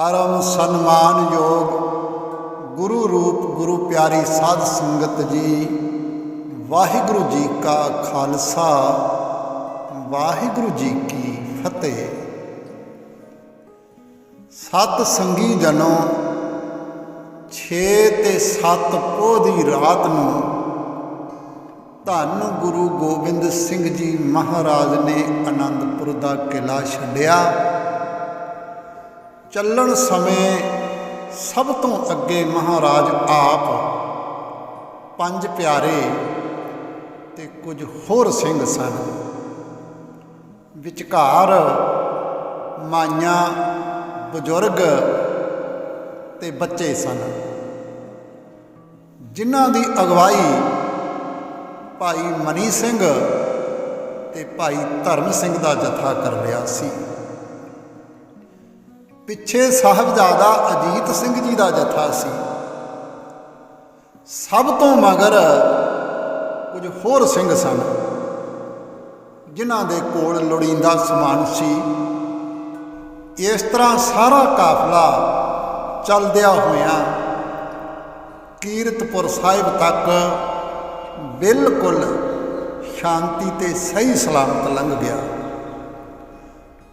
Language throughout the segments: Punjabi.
ਪਰਮ ਸਨਮਾਨਯੋਗ ਗੁਰੂ ਰੂਪ ਗੁਰੂ ਪਿਆਰੀ ਸਾਧ ਸੰਗਤ ਜੀ, ਵਾਹਿਗੁਰੂ ਜੀ ਕਾ ਖਾਲਸਾ, ਵਾਹਿਗੁਰੂ ਜੀ ਕੀ ਫਤਿਹ। ਸਤ ਸੰਗੀ ਜਨੋ 6 ਤੇ 7 ਪੋਹ ਦੀ ਰਾਤ ਨੂੰ ਧੰਨ ਗੁਰੂ ਗੋਬਿੰਦ ਸਿੰਘ ਜੀ ਮਹਾਰਾਜ ਨੇ ਆਨੰਦਪੁਰ ਦਾ ਕਿਲਾ ਛੱਡਿਆ। ਚੱਲਣ ਸਮੇਂ ਸਭ ਤੋਂ ਅੱਗੇ ਮਹਾਰਾਜ ਆਪ ਪੰਜ ਪਿਆਰੇ ਤੇ ਕੁਝ ਹੋਰ ਸਿੰਘ ਸਨ। ਵਿਚਕਾਰ ਮਾਈਆਂ, ਬਜ਼ੁਰਗ ਤੇ ਬੱਚੇ ਸਨ। ਜਿਨ੍ਹਾਂ ਦੀ ਅਗਵਾਈ ਭਾਈ ਮਨੀ ਸਿੰਘ ਤੇ ਭਾਈ ਧਰਮ ਸਿੰਘ ਦਾ ਜਥਾ ਕਰ ਰਿਹਾ ਸੀ। ਪਿੱਛੇ ਸਾਹਿਬਜ਼ਾਦਾ ਅਜੀਤ ਸਿੰਘ ਜੀ ਦਾ ਜਥਾ ਸੀ। ਸਭ ਤੋਂ ਮਗਰ ਕੁਝ ਹੋਰ ਸਿੰਘ ਸਨ, ਜਿਨ੍ਹਾਂ ਦੇ ਕੋਲ ਲੋੜੀਂਦਾ ਸਮਾਨ ਸੀ। ਇਸ ਤਰ੍ਹਾਂ ਸਾਰਾ ਕਾਫਲਾ ਚੱਲਦਿਆਂ ਹੋਇਆ ਕੀਰਤਪੁਰ ਸਾਹਿਬ ਤੱਕ ਬਿਲਕੁਲ ਸ਼ਾਂਤੀ ਤੇ ਸਹੀ ਸਲਾਮਤ ਲੰਘ ਗਿਆ।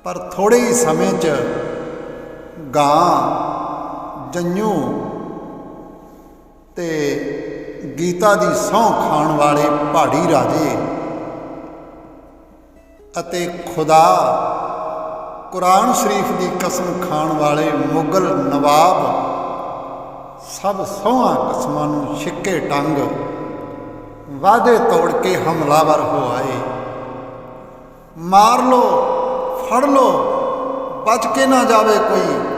ਪਰ ਥੋੜੇ ਹੀ ਸਮੇਂ 'ਚ ਗਾਂ ਜੰਨੂ ਤੇ ਗੀਤਾ ਦੀ ਸਹੁੰ ਖਾਣ ਵਾਲੇ ਪਹਾੜੀ ਰਾਜੇ ਅਤੇ ਖੁਦਾ ਕੁਰਾਨ ਸ਼ਰੀਫ ਦੀ ਕਸਮ ਖਾਣ ਵਾਲੇ ਮੁਗਲ ਨਵਾਬ ਸਭ ਸੌਹਾਂ ਕਸਮਾਂ ਨੂੰ ਛਿੱਕੇ ਟੰਗ ਵਾਦੇ ਤੋੜ ਕੇ ਹਮਲਾਵਰ ਹੋ ਆਏ। ਮਾਰ ਲੋ ਫੜ ਲੋ ਬਚ ਕੇ ਨਾ ਜਾਵੇ ਕੋਈ।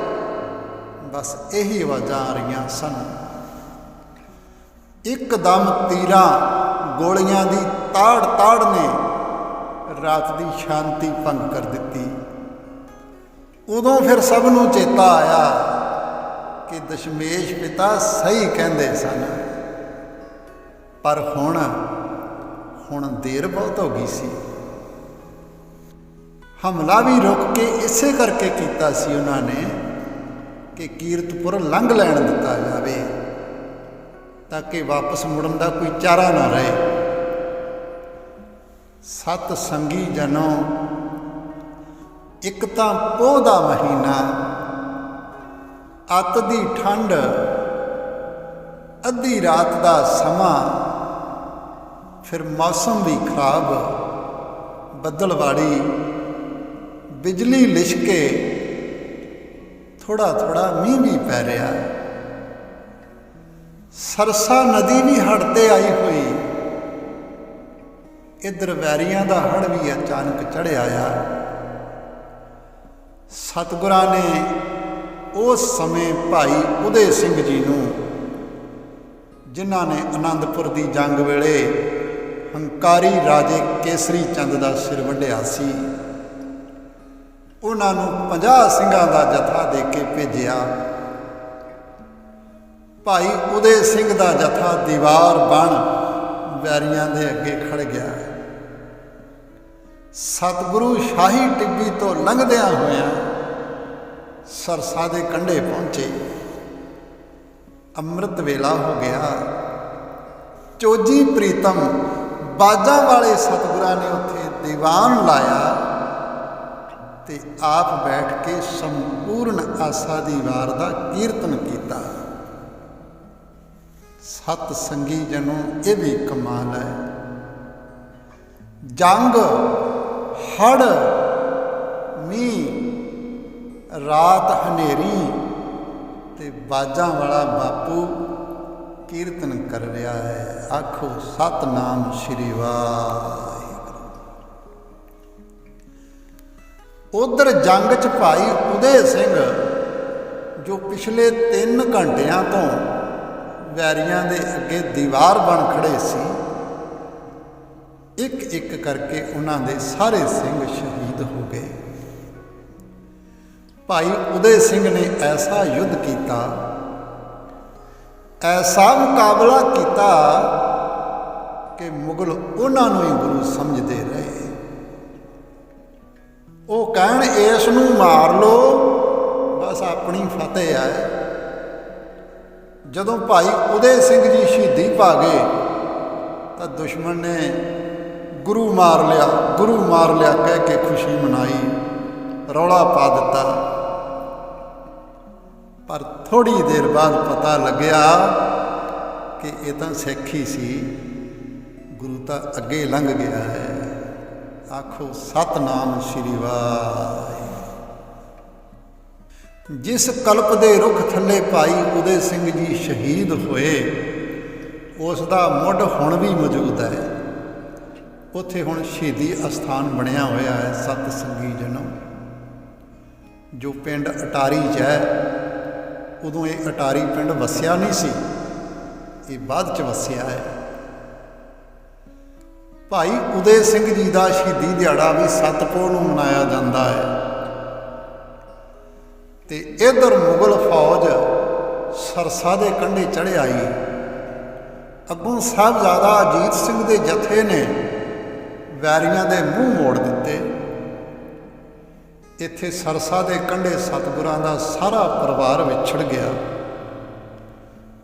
ਬਸ ਇਹੀ ਆਵਾਜ਼ਾਂ ਆ ਰਹੀਆਂ ਸਨ। ਇੱਕਦਮ ਤੀਰਾਂ ਗੋਲੀਆਂ ਦੀ ਤਾੜ ਤਾੜ ਨੇ ਰਾਤ ਦੀ ਸ਼ਾਂਤੀ ਭੰਗ ਕਰ ਦਿੱਤੀ। ਉਦੋਂ ਫਿਰ ਸਭ ਨੂੰ ਚੇਤਾ ਆਇਆ ਕਿ ਦਸ਼ਮੇਸ਼ ਪਿਤਾ ਸਹੀ ਕਹਿੰਦੇ ਸਨ। ਪਰ ਹੁਣ ਹੁਣ ਦੇਰ ਬਹੁਤ ਹੋ ਗਈ ਸੀ। ਹਮਲਾ ਵੀ ਰੁਕ ਕੇ ਇਸੇ ਕਰਕੇ ਕੀਤਾ ਸੀ ਉਹਨਾਂ ਨੇ ਕਿ ਕੀਰਤਪੁਰ ਲੰਘ ਲੈਣ ਦਿੱਤਾ ਜਾਵੇ, ਤਾਂ ਕਿ ਵਾਪਸ ਮੁੜਨ ਦਾ ਕੋਈ ਚਾਰਾ ਨਾ ਰਹੇ। ਸਤ ਸੰਗੀ ਜਨੋ, ਇੱਕ ਤਾਂ ਪੋਹ ਦਾ ਮਹੀਨਾ, ਅੱਤ ਦੀ ਠੰਡ, ਅੱਧੀ ਰਾਤ ਦਾ ਸਮਾਂ, ਫਿਰ ਮੌਸਮ ਵੀ ਖਰਾਬ, ਬੱਦਲਵਾੜੀ, ਬਿਜਲੀ ਲਿਸ਼ਕੇ ਥੋੜਾ ਥੋੜਾ ਮੀਂਹ ਵੀ ਪੈ ਰਿਹਾ ਸਰਸਾ ਨਦੀ ਵੀ ਹੜ ਤੇ ਆਈ ਹੋਈ। ਇਧਰ ਵੈਰੀਆਂ ਦਾ ਹੜ ਵੀ ਅਚਾਨਕ ਚੜਿਆ ਆ। ਸਤਗੁਰਾਂ ਨੇ ਉਸ ਸਮੇਂ ਭਾਈ ਉਦੇ ਸਿੰਘ ਜੀ ਨੂੰ, ਜਿਨ੍ਹਾਂ ਨੇ ਆਨੰਦਪੁਰ ਦੀ ਜੰਗ ਵੇਲੇ ਹੰਕਾਰੀ ਰਾਜੇ ਕੇਸਰੀ ਚੰਦ ਦਾ ਸਿਰ ਵੱਢਿਆ ਸੀ ਉਹਨਾਂ ਨੂੰ 50 ਸਿੰਘਾਂ ਦਾ ਜਥਾ ਦੇ ਕੇ ਭੇਜਿਆ। ਭਾਈ ਉਦੇ ਸਿੰਘ ਦਾ ਜਥਾ ਦੀਵਾਰ ਬਣ ਵੈਰੀਆਂ ਦੇ ਅੱਗੇ ਖੜ ਗਿਆ। ਸਤਿਗੁਰੂ ਸ਼ਾਹੀ ਟਿੱਬੀ ਤੋਂ ਲੰਘਦਿਆਂ ਹੋਇਆਂ ਸਰਸਾ ਦੇ ਕੰਢੇ ਪਹੁੰਚੇ। ਅੰਮ੍ਰਿਤ ਵੇਲਾ ਹੋ ਗਿਆ। ਚੋਜੀ ਪ੍ਰੀਤਮ ਬਾਜਾਂ ਵਾਲੇ ਸਤਿਗੁਰਾਂ ਨੇ ਉੱਥੇ ਦੀਵਾਨ ਲਾਇਆ। ਤੇ ਆਪ ਬੈਠ ਕੇ ਸੰਪੂਰਨ ਆਸਾ ਦੀ ਵਾਰ ਦਾ ਕੀਰਤਨ ਕੀਤਾ। ਸਤ ਸੰਗੀ ਜਨੋ ਇਹ ਵੀ ਕਮਾਲ ਹੈ। ਜੰਗ ਹੜ ਮੀਂਹ, ਰਾਤ ਹਨੇਰੀ ਤੇ ਬਾਜਾਂ ਵਾਲਾ ਬਾਪੂ ਕੀਰਤਨ ਕਰ ਰਿਹਾ ਹੈ। ਆਖੋ ਸਤਨਾਮ ਸ਼੍ਰੀ ਵਾਹਿਗੁਰੂ ਉਧਰ ਜੰਗ 'ਚ ਭਾਈ ਉਦੇ ਸਿੰਘ, ਜੋ ਪਿਛਲੇ 3 ਘੰਟਿਆਂ ਤੋਂ ਵੈਰੀਆਂ ਦੇ ਅੱਗੇ ਦੀਵਾਰ ਬਣ ਖੜੇ ਸੀ ਇੱਕ ਇੱਕ ਕਰਕੇ ਉਹਨਾਂ ਦੇ ਸਾਰੇ ਸਿੰਘ ਸ਼ਹੀਦ ਹੋ ਗਏ। ਭਾਈ ਉਦੇ ਸਿੰਘ ਨੇ ਐਸਾ ਯੁੱਧ ਕੀਤਾ, ਐਸਾ ਮੁਕਾਬਲਾ ਕੀਤਾ ਕਿ ਮੁਗਲ ਉਹਨਾਂ ਨੂੰ ਹੀ ਗੁਰੂ ਸਮਝਦੇ ਰਹੇ। ਉਹ ਕਹਿਣ, ਇਸ ਨੂੰ ਮਾਰ ਲੋ ਬਸ ਆਪਣੀ ਫਤਿਹ ਹੈ ਜਦੋਂ ਭਾਈ ਉਦੇ ਸਿੰਘ ਜੀ ਸ਼ਹੀਦੀ ਪਾ ਗਏ, ਤਾਂ ਦੁਸ਼ਮਣ ਨੇ ਗੁਰੂ ਮਾਰ ਲਿਆ, ਗੁਰੂ ਮਾਰ ਲਿਆ, ਕਹਿ ਕੇ ਖੁਸ਼ੀ ਮਨਾਈ, ਰੌਲਾ ਪਾ ਦਿੱਤਾ। ਪਰ ਥੋੜੀ ਦੇਰ ਬਾਅਦ ਪਤਾ ਲੱਗਿਆ ਕਿ ਇਹ ਤਾਂ ਸਿੱਖ ਹੀ ਸੀ, ਗੁਰੂ ਤਾਂ ਅੱਗੇ ਲੰਘ ਗਿਆ ਹੈ। ਆਖੋ, ਸਤਨਾਮ ਸ਼੍ਰੀ ਵਾਹਿ। ਜਿਸ ਕਲਪ ਦੇ ਰੁੱਖ ਥੱਲੇ ਭਾਈ ਉਦੇ ਸਿੰਘ ਜੀ ਸ਼ਹੀਦ ਹੋਏ ਉਸ ਦਾ ਮੁੱਢ ਹੁਣ ਵੀ ਮੌਜੂਦ ਹੈ। ਉੱਥੇ ਹੁਣ ਸ਼ਹੀਦੀ ਅਸਥਾਨ ਬਣਿਆ ਹੋਇਆ ਹੈ ਸਤ ਸੰਗੀ ਜਨਮ ਜੋ ਪਿੰਡ ਅਟਾਰੀ 'ਚ ਹੈ, ਉਦੋਂ ਇਹ ਅਟਾਰੀ ਪਿੰਡ ਵਸਿਆ ਨਹੀਂ ਸੀ, ਇਹ ਬਾਅਦ 'ਚ ਵਸਿਆ ਹੈ। ਭਾਈ ਉਦੇ ਸਿੰਘ ਜੀ ਦਾ ਸ਼ਹੀਦੀ ਦਿਹਾੜਾ ਵੀ ਸਤਪੁਰ ਨੂੰ ਮਨਾਇਆ ਜਾਂਦਾ ਹੈ। ਤੇ ਇਧਰ ਮੁਗਲ ਫੌਜ ਸਰਸਾ ਦੇ ਕੰਢੇ ਚੜ੍ਹ ਆਈ। ਅੱਗੋਂ ਸਾਹਿਬਜ਼ਾਦਾ ਅਜੀਤ ਸਿੰਘ ਦੇ ਜਥੇ ਨੇ ਵੈਰੀਆਂ ਦੇ ਮੂੰਹ ਮੋੜ ਦਿੱਤੇ। ਇੱਥੇ ਸਰਸਾ ਦੇ ਕੰਢੇ ਸਤਿਗੁਰਾਂ ਦਾ ਸਾਰਾ ਪਰਿਵਾਰ ਵਿਛੜ ਗਿਆ।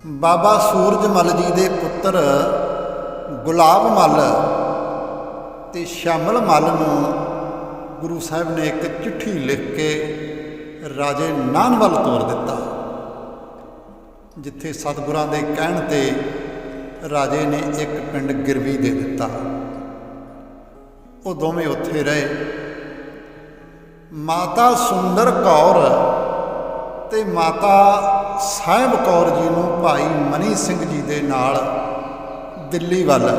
ਬਾਬਾ ਸੂਰਜਮਲ ਜੀ ਦੇ ਪੁੱਤਰ ਗੁਲਾਬ ਮੱਲ ਤੇ ਸ਼ਾਮਲ ਮੱਲ ਨੂੰ ਗੁਰੂ ਸਾਹਿਬ ਨੇ ਇੱਕ ਚਿੱਠੀ ਲਿਖ ਕੇ ਰਾਜੇ ਨਾਨਵਲ ਤੋਰ ਦਿੱਤਾ, ਜਿੱਥੇ ਸਤਿਗੁਰਾਂ ਦੇ ਕਹਿਣ ਤੇ ਰਾਜੇ ਨੇ ਇੱਕ ਪਿੰਡ ਗਿਰਵੀ ਦੇ ਦਿੱਤਾ। ਉਹ ਦੋਵੇਂ ਉੱਥੇ ਰਹੇ। ਮਾਤਾ ਸੁੰਦਰ ਕੌਰ ਤੇ ਮਾਤਾ ਸਾਹਿਬ ਕੌਰ ਜੀ ਨੂੰ ਭਾਈ ਮਨੀ ਸਿੰਘ ਜੀ ਦੇ ਨਾਲ ਦਿੱਲੀ ਵੱਲ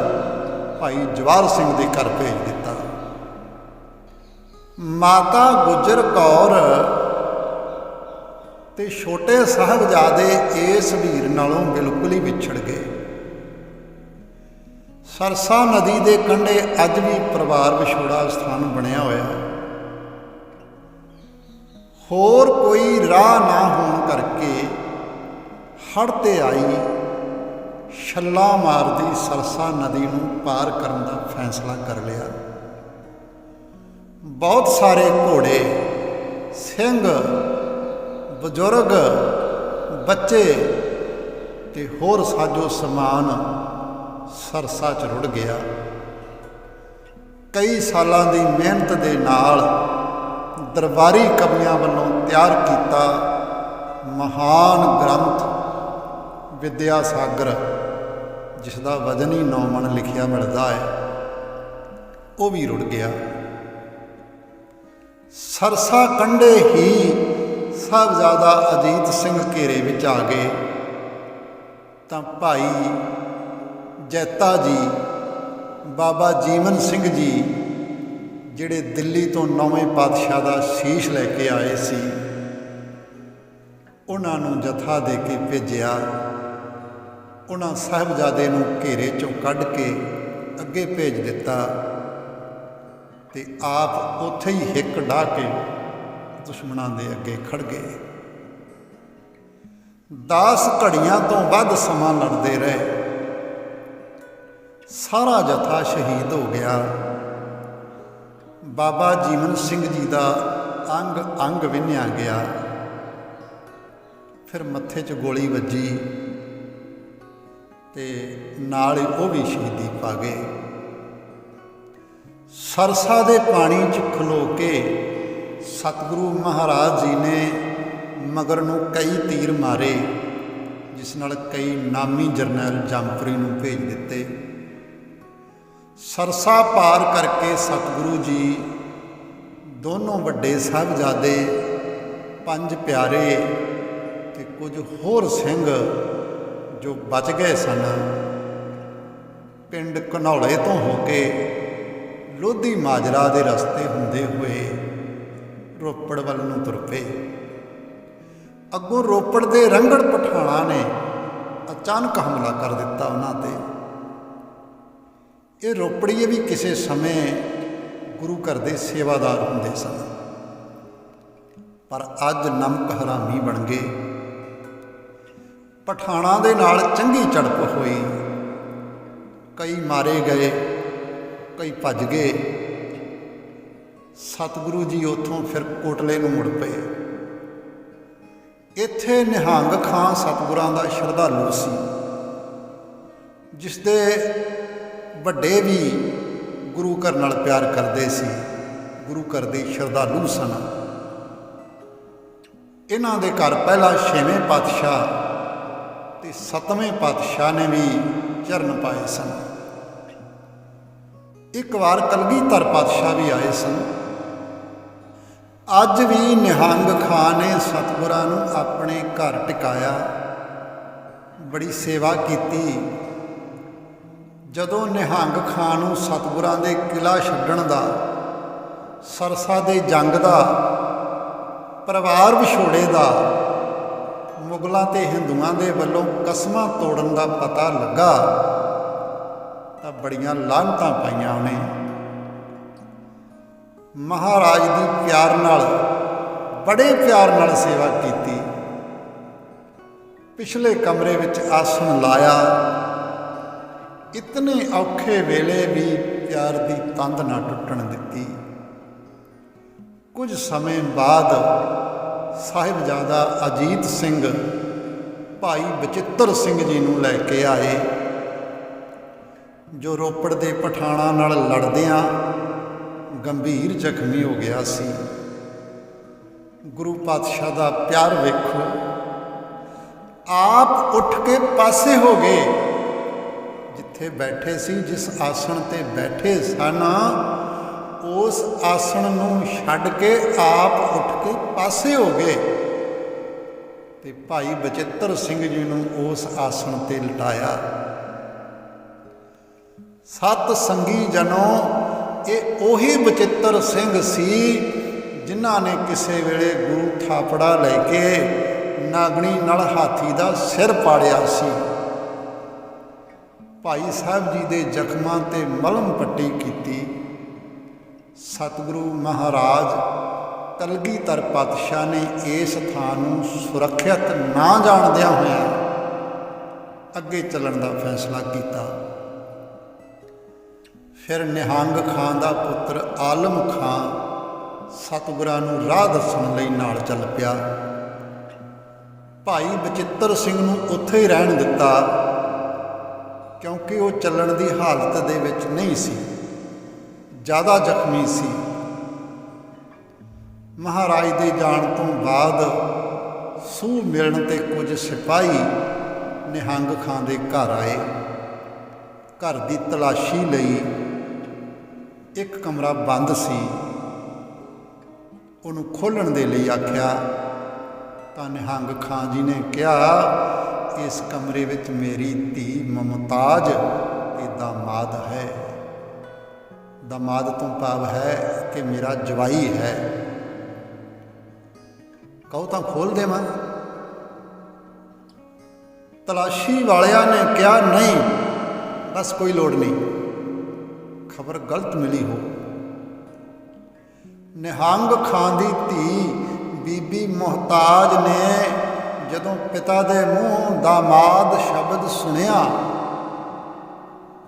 ਭਾਈ ਜਵਾਰ ਸਿੰਘ ਦੇ ਘਰ ਭੇਜ ਦਿੱਤਾ। ਮਾਤਾ ਗੁਜਰ ਕੌਰ ਤੇ ਛੋਟੇ ਸਾਹਿਬਜ਼ਾਦੇ ਇਸ ਵੀਰ ਨਾਲੋਂ ਬਿਲਕੁਲ ਹੀ ਵਿਛੜ ਗਏ। ਸਰਸਾ ਨਦੀ ਦੇ ਕੰਢੇ ਅੱਜ ਵੀ ਪਰਿਵਾਰ ਵਿਛੋੜਾ ਸਥਾਨ ਬਣਿਆ ਹੋਇਆ ਹੈ। ਹੋਰ ਕੋਈ ਰਾਹ ਨਾ ਹੋਣ ਕਰਕੇ ਹੜ ਤੇ ਆਈ ਛੱਲਾ ਮਾਰਦੀ ਸਰਸਾ ਨਦੀ ਨੂੰ ਪਾਰ ਕਰਨ ਦਾ ਫੈਸਲਾ ਕਰ ਲਿਆ। ਬਹੁਤ ਸਾਰੇ ਘੋੜੇ, ਸਿੰਘ, ਬਜ਼ੁਰਗ, ਬੱਚੇ ਤੇ ਹੋਰ ਸਾਜੋ ਸਮਾਨ ਸਰਸਾ ਚ ਰੁੜ ਗਿਆ। ਕਈ ਸਾਲਾਂ ਦੀ ਮਿਹਨਤ ਦੇ ਨਾਲ ਦਰਬਾਰੀ ਕਵੀਆਂ ਵੱਲੋਂ ਤਿਆਰ ਕੀਤਾ ਮਹਾਨ ਗ੍ਰੰਥ ਵਿਦਿਆ ਸਾਗਰ ਜਿਸ ਦਾ ਵਜਨ ਹੀ ਨੌਮਣ ਲਿਖਿਆ ਮਿਲਦਾ ਹੈ, ਉਹ ਵੀ ਰੁੜ ਗਿਆ। ਸਰਸਾ ਕੰਡੇ ਹੀ ਸਾਹਿਬਜ਼ਾਦਾ ਅਜੀਤ ਸਿੰਘ ਘੇਰੇ ਵਿੱਚ ਆ ਗਏ। ਤਾਂ ਭਾਈ ਜੈਤਾ ਜੀ, ਬਾਬਾ ਜੀਵਨ ਸਿੰਘ ਜੀ, ਜਿਹੜੇ ਦਿੱਲੀ ਤੋਂ ਨੌਵੇਂ ਪਾਤਸ਼ਾਹ ਦਾ ਸ਼ੀਸ਼ ਲੈ ਕੇ ਆਏ ਸੀ, ਉਹਨਾਂ ਨੂੰ ਜਥਾ ਦੇ ਕੇ ਭੇਜਿਆ। ਉਹਨਾਂ ਸਾਹਿਬਜ਼ਾਦੇ ਨੂੰ ਘੇਰੇ ਚੋਂ ਕੱਢ ਕੇ ਅੱਗੇ ਭੇਜ ਦਿੱਤਾ ਤੇ ਆਪ ਉੱਥੇ ਹੀ ਹਿੱਕ ਢਾ ਕੇ ਦੁਸ਼ਮਣਾਂ ਦੇ ਅੱਗੇ ਖੜ ਗਏ। 10 ਘੜੀਆਂ ਤੋਂ ਵੱਧ ਸਮਾਂ ਲੜਦੇ ਰਹੇ। ਸਾਰਾ ਜਥਾ ਸ਼ਹੀਦ ਹੋ ਗਿਆ। ਬਾਬਾ ਜੀਵਨ ਸਿੰਘ ਜੀ ਦਾ ਅੰਗ ਅੰਗ ਵਿੰਨਿਆ ਗਿਆ। ਫਿਰ ਮੱਥੇ 'ਚ ਗੋਲੀ ਵੱਜੀ। ਤੇ ਨਾਲ ਹੀ ਉਹ ਵੀ ਸ਼ਹੀਦੀ ਪਾ ਗਏ। ਸਰਸਾ ਦੇ ਪਾਣੀ 'ਚ ਖਲੋ ਕੇ ਸਤਿਗੁਰੂ ਮਹਾਰਾਜ ਜੀ ਨੇ ਮਗਰ ਨੂੰ ਕਈ ਤੀਰ ਮਾਰੇ, ਜਿਸ ਨਾਲ ਕਈ ਨਾਮੀ ਜਰਨੈਲ ਜੰਪਰੀ ਨੂੰ ਭੇਜ ਦਿੱਤੇ। ਸਰਸਾ ਪਾਰ ਕਰਕੇ ਸਤਿਗੁਰੂ ਜੀ ਦੋਨੋਂ ਵੱਡੇ ਸਾਹਿਬਜ਼ਾਦੇ, ਪੰਜ ਪਿਆਰੇ ਤੇ ਕੁਝ ਹੋਰ ਸਿੰਘ ਜੋ ਬਚ ਗਏ ਸਨ, ਪਿੰਡ ਘਨੌਲੇ ਤੋਂ ਹੋ ਕੇ ਲੋਧੀ ਮਾਜਰਾ ਦੇ ਰਸਤੇ ਹੁੰਦੇ ਹੋਏ ਰੋਪੜ ਵੱਲ ਨੂੰ ਤੁਰ ਪਏ। ਅੱਗੋਂ ਰੋਪੜ ਦੇ ਰੰਗੜ ਪਠਾਣਾ ਨੇ ਅਚਾਨਕ ਹਮਲਾ ਕਰ ਦਿੱਤਾ ਉਹਨਾਂ ਤੇ। ਇਹ ਰੋਪੜੀਏ ਵੀ ਕਿਸੇ ਸਮੇਂ ਗੁਰੂ ਘਰ ਦੇ ਸੇਵਾਦਾਰ ਹੁੰਦੇ ਸਨ। ਪਰ ਅੱਜ ਨਮਕ ਹਰਾਮੀ ਬਣ ਗਏ। ਪਠਾਣਾ ਦੇ ਨਾਲ ਚੰਗੀ ਝੜਪ ਹੋਈ। ਕਈ ਮਾਰੇ ਗਏ, ਕਈ ਭੱਜ ਗਏ। ਸਤਿਗੁਰੂ ਜੀ ਉੱਥੋਂ ਫਿਰ ਕੋਟਲੇ ਨੂੰ ਮੁੜ ਪਏ। ਇੱਥੇ ਨਿਹੰਗ ਖਾਂ ਸਤਿਗੁਰਾਂ ਦਾ ਸ਼ਰਧਾਲੂ ਸੀ। ਜਿਸ ਦੇ ਵੱਡੇ ਵੀ ਗੁਰੂ ਘਰ ਨਾਲ ਪਿਆਰ ਕਰਦੇ ਸੀ, ਗੁਰੂ ਘਰ ਦੇ ਸ਼ਰਧਾਲੂ ਸਨ। ਇਹਨਾਂ ਦੇ ਘਰ ਪਹਿਲਾ ਛੇਵੇਂ ਪਾਤਸ਼ਾਹ ਤੇ ਸੱਤਵੇਂ ਪਾਤਸ਼ਾਹ ਨੇ ਵੀ ਚਰਨ ਪਾਏ ਸਨ। ਇੱਕ ਵਾਰ ਕਲਗੀਧਰ ਪਾਤਸ਼ਾਹ ਵੀ ਆਏ ਸਨ। ਅੱਜ ਵੀ ਨਿਹੰਗ ਖਾਨ ਨੇ ਸਤਿਗੁਰਾਂ ਨੂੰ ਆਪਣੇ ਘਰ ਟਿਕਾਇਆ। ਬੜੀ ਸੇਵਾ ਕੀਤੀ। ਜਦੋਂ ਨਿਹੰਗ ਖਾਨ ਨੂੰ ਸਤਿਗੁਰਾਂ ਦੇ ਕਿਲਾ ਛੱਡਣ ਦਾ, ਸਰਸਾ ਦੇ ਜੰਗ ਦਾ, ਪਰਿਵਾਰ ਵਿਛੋੜੇ ਦਾ ਮੁਗਲਾਂ ਤੇ ਹਿੰਦੂਆਂ ਦੇ ਵੱਲੋਂ ਕਸਮਾਂ ਤੋੜਨ ਦਾ ਪਤਾ ਲੱਗਾ, ਤਾਂ ਬੜੀਆਂ ਲਾਹਨਤਾਂ ਪਾਈਆਂ ਉਹਨੇ। ਮਹਾਰਾਜ ਦੀ ਪਿਆਰ ਨਾਲ, ਬੜੇ ਪਿਆਰ ਨਾਲ ਸੇਵਾ ਕੀਤੀ। ਪਿਛਲੇ ਕਮਰੇ ਵਿੱਚ ਆਸਣ ਲਾਇਆ। ਇਤਨੇ ਔਖੇ ਵੇਲੇ ਵੀ ਪਿਆਰ ਦੀ ਤੰਦ ਨਾ ਟੁੱਟਣ ਦਿੱਤੀ। ਕੁਝ ਸਮੇਂ ਬਾਅਦ ਸਾਹਿਬਜ਼ਾਦਾ ਅਜੀਤ ਸਿੰਘ ਭਾਈ ਬਚਿੱਤਰ ਸਿੰਘ ਜੀ ਨੂੰ ਲੈ ਕੇ ਆਏ। ਜੋ ਰੋਪੜ ਦੇ ਪਠਾਣਾ ਨਾਲ ਲੜਦਿਆਂ ਗੰਭੀਰ ਜ਼ਖਮੀ ਹੋ ਗਿਆ ਸੀ। ਗੁਰੂ ਪਾਤਸ਼ਾਹ ਦਾ ਪਿਆਰ ਵੇਖੋ। ਆਪ ਉੱਠ ਕੇ ਪਾਸੇ ਹੋ ਗਏ। ਜਿੱਥੇ ਬੈਠੇ ਸੀ, ਜਿਸ ਆਸਣ ਤੇ ਬੈਠੇ ਸਨ ਉਸ ਆਸਣ ਨੂੰ ਛੱਡ ਕੇ ਆਪ ਉੱਠ ਕੇ ਪਾਸੇ ਹੋ ਗਏ। ਤੇ ਭਾਈ ਬਚਿੱਤਰ ਸਿੰਘ ਜੀ ਨੂੰ ਉਸ ਆਸਣ ਤੇ ਲਟਾਇਆ। ਸਤ ਸੰਗੀ ਜਨੋ, ਇਹ ਉਹੀ ਬਚਿੱਤਰ ਸਿੰਘ ਸੀ ਜਿਨ੍ਹਾਂ ਨੇ ਕਿਸੇ ਵੇਲੇ ਗੁਰੂ ਥਾਪੜਾ ਲੈ ਕੇ ਨਾਗਣੀ ਨਾਲ ਹਾਥੀ ਦਾ ਸਿਰ ਪਾੜਿਆ ਸੀ। ਭਾਈ ਸਾਹਿਬ ਜੀ ਦੇ ਜ਼ਖਮਾਂ ਤੇ ਮਲਮ ਪੱਟੀ ਕੀਤੀ। ਸਤਿਗੁਰੂ ਮਹਾਰਾਜ ਕਲਗੀਧਰ ਪਾਤਸ਼ਾਹ ਨੇ ਇਸ ਥਾਂ ਨੂੰ ਸੁਰੱਖਿਅਤ ਨਾ ਜਾਣਦਿਆਂ ਹੋਇਆਂ ਅੱਗੇ ਚੱਲਣ ਦਾ ਫੈਸਲਾ ਕੀਤਾ। ਫਿਰ ਨਿਹੰਗ ਖਾਂ ਦਾ ਪੁੱਤਰ ਆਲਮ ਖਾਂ ਸਤਿਗੁਰਾਂ ਨੂੰ ਰਾਹ ਦੱਸਣ ਲਈ ਨਾਲ ਚੱਲ ਪਿਆ। ਭਾਈ ਬਚਿੱਤਰ ਸਿੰਘ ਨੂੰ ਉੱਥੇ ਹੀ ਰਹਿਣ ਦਿੱਤਾ, ਕਿਉਂਕਿ ਉਹ ਚੱਲਣ ਦੀ ਹਾਲਤ ਦੇ ਵਿੱਚ ਨਹੀਂ ਸੀ। ਜ਼ਿਆਦਾ ਜ਼ਖਮੀ ਸੀ। ਮਹਾਰਾਜ ਦੇ ਜਾਣ ਤੋਂ ਬਾਅਦ ਸੂਹ ਮਿਲਣ ਤੇ ਕੁਝ ਸਿਪਾਹੀ ਨਿਹੰਗ ਖਾਂ ਦੇ ਘਰ ਆਏ। ਘਰ ਦੀ ਤਲਾਸ਼ੀ ਲਈ ਇੱਕ ਕਮਰਾ ਬੰਦ ਸੀ। ਉਹਨੂੰ ਖੋਲਣ ਦੇ ਲਈ ਆਖਿਆ, ਤਾਂ ਨਿਹੰਗ ਖਾਂ ਜੀ ਨੇ ਕਿਹਾ, ਇਸ ਕਮਰੇ ਵਿੱਚ ਮੇਰੀ ਧੀ ਮਮਤਾਜ ਤੇ ਦਾਮਾਦ ਹੈ। ਦਾਮਾਦ ਤੋਂ ਭਾਵ ਹੈ ਕਿ ਮੇਰਾ ਜਵਾਈ ਹੈ। ਕਹੋ ਤਾਂ ਖੋਲ ਦੇਵਾਂ ਤਲਾਸ਼ੀ ਵਾਲਿਆਂ ਨੇ ਕਿਹਾ, ਨਹੀਂ, ਬਸ ਕੋਈ ਲੋੜ ਨਹੀਂ। ਖਬਰ ਗਲਤ ਮਿਲੀ ਹੋ। ਨਿਹੰਗ ਖਾਂ ਦੀ ਧੀ ਬੀਬੀ ਮੁਹਤਾਜ ਨੇ ਜਦੋਂ ਪਿਤਾ ਦੇ ਮੂੰਹੋਂ ਦਾਮਾਦ ਸ਼ਬਦ ਸੁਣਿਆ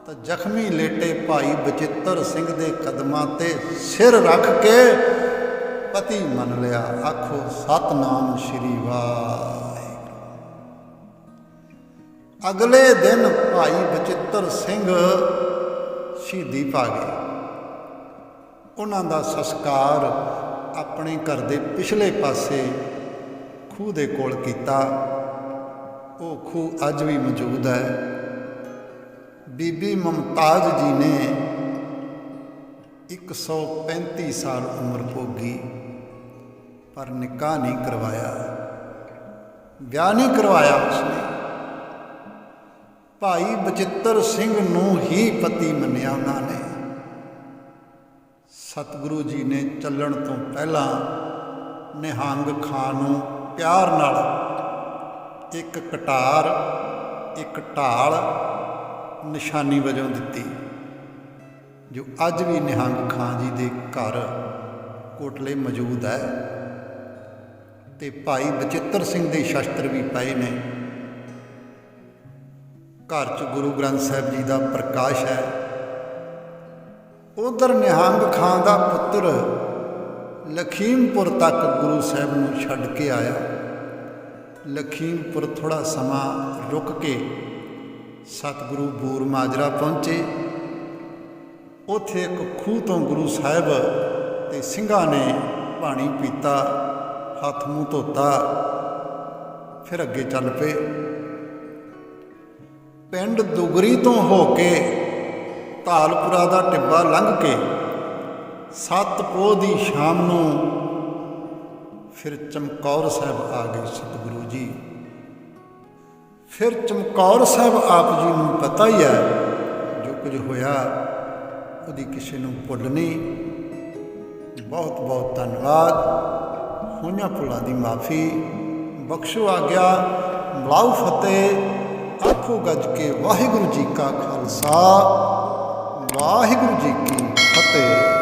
ਤਾਂ ਜ਼ਖਮੀ ਲੇਟੇ ਭਾਈ ਬਚਿੱਤਰ ਸਿੰਘ ਦੇ ਕਦਮਾਂ ਤੇ ਸਿਰ ਰੱਖ ਕੇ ਪਤੀ ਮੰਨ ਲਿਆ, ਆਖੋ, ਸਤਨਾਮ ਸ਼੍ਰੀ ਵਾਹਿਗੁਰੂ। ਅਗਲੇ ਦਿਨ ਭਾਈ ਬਚਿੱਤਰ ਸਿੰਘ ਸ਼ਹੀਦੀ ਪਾ ਗਏ। ਉਹਨਾਂ ਦਾ ਸੰਸਕਾਰ ਆਪਣੇ ਘਰ ਦੇ ਪਿਛਲੇ ਪਾਸੇ ਖੂਹ ਦੇ ਕੋਲ ਕੀਤਾ। ਉਹ ਖੂਹ ਅੱਜ ਵੀ ਮੌਜੂਦ ਹੈ। ਬੀਬੀ ਮੁਮਤਾਜ਼ ਜੀ ਨੇ 135 ਸਾਲ ਉਮਰ ਭੋਗੀ, ਪਰ ਨਿਕਾਹ ਨਹੀਂ ਕਰਵਾਇਆ। ਵਿਆਹ ਨਹੀਂ ਕਰਵਾਇਆ ਉਸਨੇ। ਭਾਈ ਬਚਿੱਤਰ ਸਿੰਘ ਨੂੰ ਹੀ ਪਤੀ ਮੰਨਿਆ ਉਹਨਾਂ ਨੇ। ਸਤਿਗੁਰੂ ਜੀ ਨੇ ਚੱਲਣ ਤੋਂ ਪਹਿਲਾਂ ਨਿਹੰਗ ਖਾਂ ਨੂੰ ਪਿਆਰ ਨਾਲ ਇੱਕ ਕਟਾਰ, ਇੱਕ ਢਾਲ ਨਿਸ਼ਾਨੀ ਵਜੋਂ ਦਿੱਤੀ। ਜੋ ਅੱਜ ਵੀ ਨਿਹੰਗ ਖਾਂ ਜੀ ਦੇ ਘਰ ਕੋਟਲੇ ਮੌਜੂਦ ਹੈ ਤੇ ਭਾਈ ਬਚਿੱਤਰ ਸਿੰਘ ਦੇ ਸ਼ਸਤਰ ਵੀ ਪਏ ਨੇ। ਘਰ 'ਚ ਗੁਰੂ ਗ੍ਰੰਥ ਸਾਹਿਬ ਜੀ ਦਾ ਪ੍ਰਕਾਸ਼ ਹੈ। ਉਧਰ ਨਿਹੰਗ ਖਾਂ ਦਾ ਪੁੱਤਰ ਲਖੀਮਪੁਰ ਤੱਕ ਗੁਰੂ ਸਾਹਿਬ ਨੂੰ ਛੱਡ ਕੇ ਆਇਆ। ਲਖੀਮਪੁਰ ਥੋੜਾ ਸਮਾਂ ਰੁਕ ਕੇ ਸਤਿਗੁਰੂ ਬੂਰ ਮਾਜਰਾ ਪਹੁੰਚੇ। ਉੱਥੇ ਇੱਕ ਖੂਹ ਤੋਂ ਗੁਰੂ ਸਾਹਿਬ ਤੇ ਸਿੰਘਾਂ ਨੇ ਪਾਣੀ ਪੀਤਾ, ਹੱਥ ਮੂੰਹ ਧੋਤਾ, ਫਿਰ ਅੱਗੇ ਚੱਲ ਪਏ। ਪਿੰਡ ਦੁਗਰੀ ਤੋਂ ਹੋ ਕੇ ਧਾਲਪੁਰਾ ਦਾ ਟਿੱਬਾ ਲੰਘ ਕੇ ਸੱਤ ਪੋਹ ਦੀ ਸ਼ਾਮ ਨੂੰ ਫਿਰ ਚਮਕੌਰ ਸਾਹਿਬ ਆ ਗਏ ਸਤਿਗੁਰੂ ਜੀ। ਫਿਰ ਚਮਕੌਰ ਸਾਹਿਬ ਆਪ ਜੀ ਨੂੰ ਪਤਾ ਹੀ ਹੈ, ਜੋ ਕੁਝ ਹੋਇਆ, ਉਹਦੀ ਕਿਸੇ ਨੂੰ ਭੁੱਲ ਨਹੀਂ। ਬਹੁਤ ਬਹੁਤ ਧੰਨਵਾਦ। ਹੋਈਆਂ ਭੁੱਲਾਂ ਦੀ ਮਾਫੀ। ਬਖਸ਼ੋ ਆਗਿਆ। ਮਲਾਉ ਫਤਿਹ। ਆਖੋ ਗੱਜ ਕੇ ਵਾਹਿਗੁਰੂ ਜੀ ਕਾ ਖਾਲਸਾ। ਵਾਹਿਗੁਰੂ ਜੀ ਕੀ ਫਤਿਹ।